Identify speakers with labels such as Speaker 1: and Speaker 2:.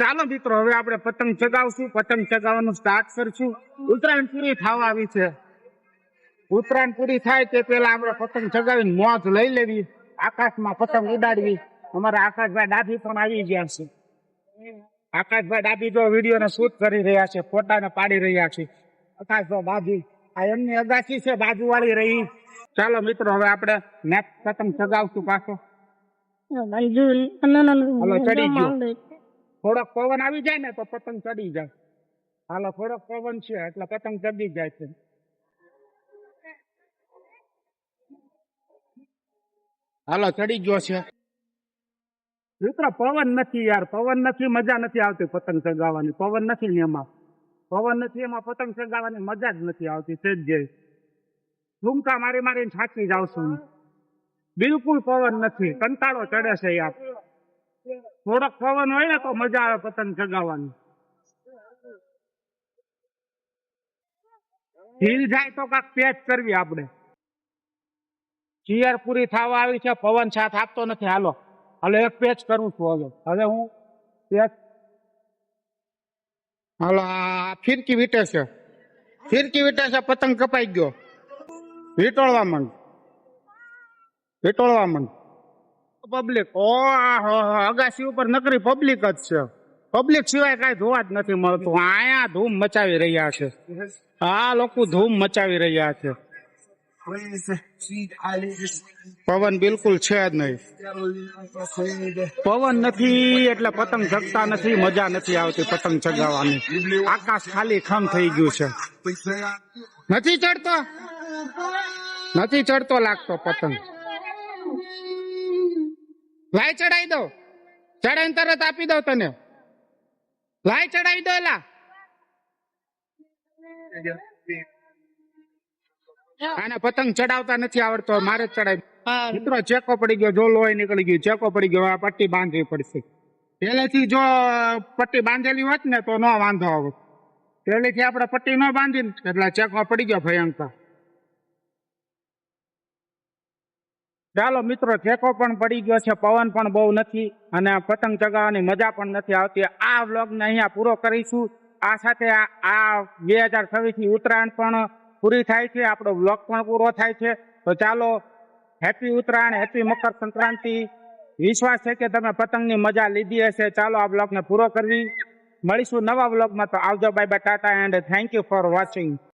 Speaker 1: ચાલો મિત્રો હવે આપણે પતંગ ચગાવશું. પતંગ ચગાવવાનું સ્ટાર્ટ કરશું. ઉત્તરાયણ પૂરી થવા આવી છે. ઉત્તરાયણ પૂરી થાય તે પેલા આપણે પતંગ ચગાવીને મોજ લઈ લેવી. આકાશમાં પતંગ ઉડાડવી. અમારા આકાશભાઈ ડાભી પણ આવી ગયા છે. આકાશભાઈ ડાભી જો વીડિયો ને શૂટ કરી રહ્યા છે ફોટા ને પાડી રહ્યા છે. આકાશભાઈ ડાભી આ એમની અગાસી છે બાજુ વાળી રહી. ચાલો મિત્રો હવે આપણે નેક્સ્ટ પતંગ ચગાવશું પાછો. હલો, ચડી ગયો. થોડોક પવન આવી જાય ને તો પતંગ ચડી જાય. હાલો, થોડોક પવન છે એટલે પતંગ ચડી જાય છે. હાલો, ચડી ગયો છે. મિત્રો, પવન નથી યાર, પવન નથી, મજા નથી આવતી પતંગ ચગાવવાની. પવન નથી ને એમાં. પવન નથી, એમાં પતંગ ચગાવવાની મજા જ નથી આવતી તે જ જે ઝુમકા મારી મારીને થાકી જાવ છું બિલકુલ પવન નથી, કંટાળો ચડે છે યાર. થોડોક પવન હોય ને તો મજા આવે પતંગ ચગાવવાની. હિલ જાય તો કાંક પેચ કરવી આપણે. ચિયર પૂરી થવા આવી છે, પવન સાથ આપતો નથી. હાલો હાલો એક પેચ કરું છું હવે. હવે હું પેચ હાલો, આ ફિરકી વીટે છે. ફિરકી વીટે છે, પતંગ કપાઈ ગયો. વીટોળવા માંડ. વીટોળવા માંડ. પબ્લિક ઓ અગાસી ઉપર નકરી પબ્લિક જ છે. પબ્લિક સિવાય કાંઈ જોવા જ નથી મળતું. આયા ધૂમ મચાવી રહ્યા છે. આ લોકો ધૂમ મચાવી રહ્યા છે. પવન બિલકુલ છે જ નહીં. પવન નથી એટલે પતંગ ચગતા નથી મજા નથી આવતી પતંગ ચગાવવાની. આકાશ ખાલી ખમ થઈ ગયું છે. નથી ચડતો? નથી ચડતો લાગતો પતંગ. લાય ચડાવી દો. ચડાવીને તરત આપી દો તને. લાય ચડાવી દો એલા. આને પતંગ ચડાવતા નથી આવડતો મારે જ ચડાવી મિત્રો ચેકો પડી ગયો જો લોહી નીકળી ગયું ચેકો પડી ગયો આ પટ્ટી બાંધવી પડશે. પહેલેથી જો પટ્ટી બાંધેલી હોત ને તો ન વાંધો આવે પહેલેથી આપણે પટ્ટી ન બાંધી ને એટલે ચેકો પડી ગયો ભયંકર. ચાલો મિત્રો, ઠેકો પણ પડી ગયો છે, પવન પણ બહુ નથી અને પતંગ ચગાવવાની મજા પણ નથી આવતી. આ વ્લોગ ને અહીંયા પૂરો કરીશું. આ સાથે આ- બે હજાર છવ્વીસની ઉત્તરાયણ પણ પૂરી થાય છે, આપણો વ્લોગ પણ પૂરો થાય છે. તો ચાલો, હેપી ઉત્તરાયણ, હેપી મકર સંક્રાંતિ. વિશ્વાસ છે કે તમે પતંગની મજા લીધી હશે. ચાલો આ બ્લોગને પૂરો કરવી મળીશું નવા વ્લોગમાં. તો આવજો, bye bye, tata, and thank you for watching.